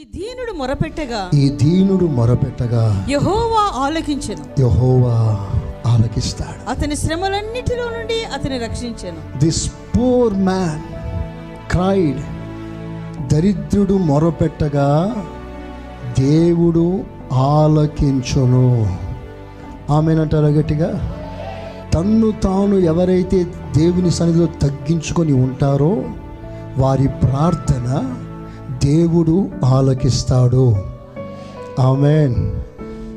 ఈ దీనుడు మొరపెట్టగా ఈ దీనుడు మొరపెట్టగా యహోవా ఆలకించెను. యహోవా ఆలకిస్తాడు. అతని శ్రమలన్నిటిలో నుండి అతని రక్షించెను. దిస్ పూర్ మ్యాన్ క్రైడ్ దరిద్రుడు మొరపెట్టగా దేవుడు ఆలకించును. ఆమెనంటారా గట్టిగా తన్ను తాను ఎవరైతే దేవుని సన్నిధిలో తగ్గించుకొని ఉంటారో వారి ప్రార్థన దేవుడు ఆలకిస్తాడు. ఆమెన్.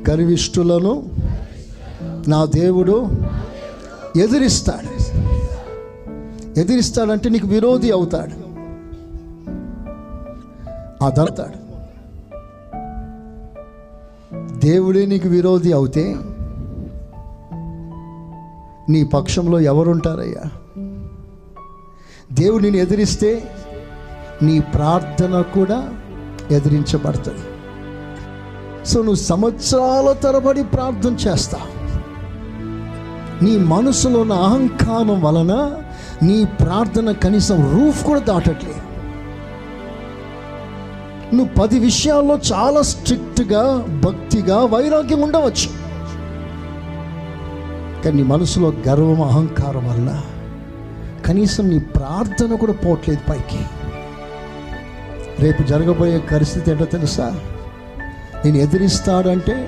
గర్విష్ఠులను నా దేవుడు ఎదిరిస్తాడు. ఎదిరిస్తాడంటే నీకు విరోధి అవుతాడు. అదడతాడు దేవుడే నీకు విరోధి అవుతే నీ పక్షంలో ఎవరుంటారయ్యా? దేవుడు నిన్ను ఎదిరిస్తే నీ ప్రార్థన కూడా ఎదిరించబడుతుంది. సో నువ్వు సంవత్సరాల తరబడి ప్రార్థన చేస్తా. నీ మనసులో ఉన్న అహంకారం వలన నీ ప్రార్థన కనీసం రూఫ్ కూడా దాటట్లేదు. నువ్వు పది విషయాల్లో చాలా స్ట్రిక్ట్గా భక్తిగా వైరాగ్యం ఉండవచ్చు. కానీ నీ మనసులో గర్వం అహంకారం వల్ల కనీసం నీ ప్రార్థన కూడా పోవట్లేదు పైకి. రేపు జరగబోయే పరిస్థితి ఏంటో తెలుసా? నేను ఎదిరిస్తాడంటే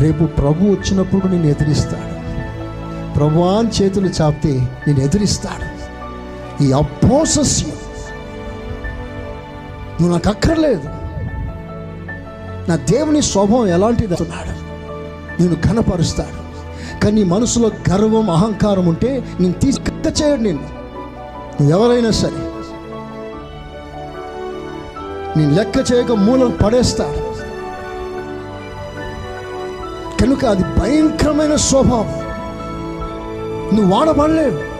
రేపు ప్రభు వచ్చినప్పుడు నేను ఎదిరిస్తాడు. ప్రభువాన్ చేతులు చాపితే నేను ఎదిరిస్తాడు. ఈ అపోసస్ నువ్వు నాకు అక్కర్లేదు. నా దేవుని స్వభావం ఎలాంటిది? అన్నాడు నేను కనపరుస్తాడు కానీ నీ మనసులో గర్వం అహంకారం ఉంటే నేను తీసుక చేయడు నేను ఎవరైనా సరే నేను లెక్క చేయక మూలం పడేస్తా కనుక అది భయంకరమైన స్వభావం. నువ్వు వాడబడలేవు.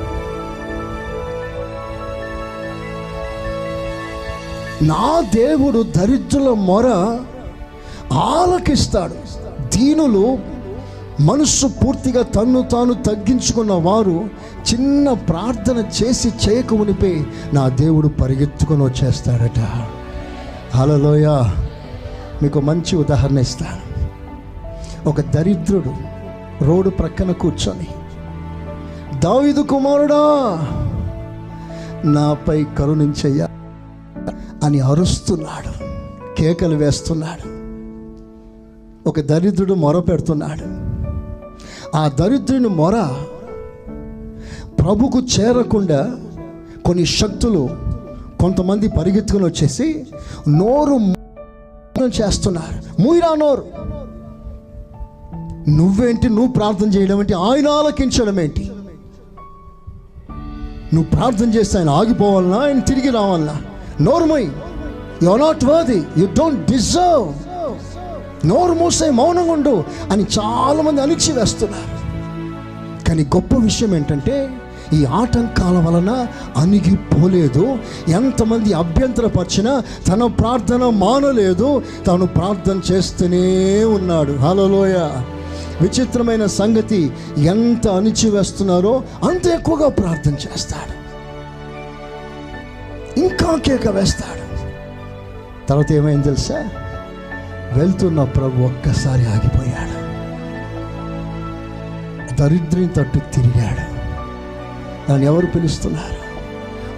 నా దేవుడు దరిద్రుల మొర ఆలకిస్తాడు. దీనులు మనస్సు పూర్తిగా తన్ను తాను తగ్గించుకున్న వారు చిన్న ప్రార్థన చేసి చేయక ఉనిపై నా దేవుడు పరిగెత్తుకొని వచ్చేస్తాడట. హలోయ మీకు మంచి ఉదాహరణ ఇస్తాను. ఒక దరిద్రుడు రోడ్డు ప్రక్కన కూర్చొని దావిదు కుమారుడా నాపై కరుణించయ్యా అని అరుస్తున్నాడు కేకలు వేస్తున్నాడు. ఒక దరిద్రుడు మొర పెడుతున్నాడు. ఆ దరిద్రుని మొర ప్రభుకు చేరకుండా కొన్ని శక్తులు కొంతమంది పరిగెత్తుకుని వచ్చేసి నోరు చేస్తున్నారు. మూయిరా నోరు? నువ్వేంటి? నువ్వు ప్రార్థన చేయడం ఏంటి? ఆయన ఆలకించడం ఏంటి? నువ్వు ప్రార్థన చేస్తే ఆయన ఆగిపోవాలన్నా ఆయన తిరిగి రావాలన్నా నోరుమై you are not worthy you don't deserve నోరు మూసే మౌనంగా ఉండు అని చాలామంది అణిచి వేస్తున్నారు కానీ గొప్ప విషయం ఏంటంటే ఈ ఆటంకాల వలన అణిగిపోలేదు. ఎంతమంది అభ్యంతరపరిచినా తన ప్రార్థన మానలేదు. తాను ప్రార్థన చేస్తూనే ఉన్నాడు. హలోయ విచిత్రమైన సంగతి ఎంత అణిచివేస్తున్నారో అంత ఎక్కువగా ప్రార్థన చేస్తాడు. ఇంకా కేక వేస్తాడు. తర్వాత ఏమైంది తెలుసా? వెళ్తున్న ప్రభు ఒక్కసారి ఆగిపోయాడు. దరిద్రం తట్టు తిరిగాడు. దాన్ని ఎవరు పిలుస్తున్నారు?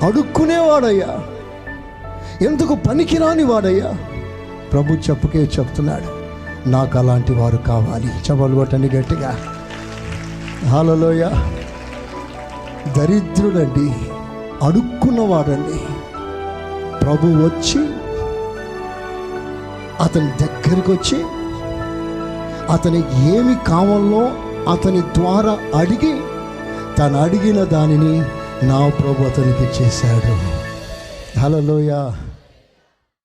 అడుక్కునేవాడయ్యా. ఎందుకు పనికిరాని వాడయ్యా? ప్రభు చెప్పుకే చెప్తున్నాడు నాకు అలాంటి వారు కావాలి. చెప్పలు కొట్టండి గట్టిగా. హాలలోయ దరిద్రుడండి అడుక్కున్నవాడండి. ప్రభు వచ్చి అతని దగ్గరికి వచ్చి అతనికి ఏమి కావాలో అతని ద్వారా అడిగి తను అడిగిన దానిని నా ప్రభు అతనికి చేశాడు. హలోయ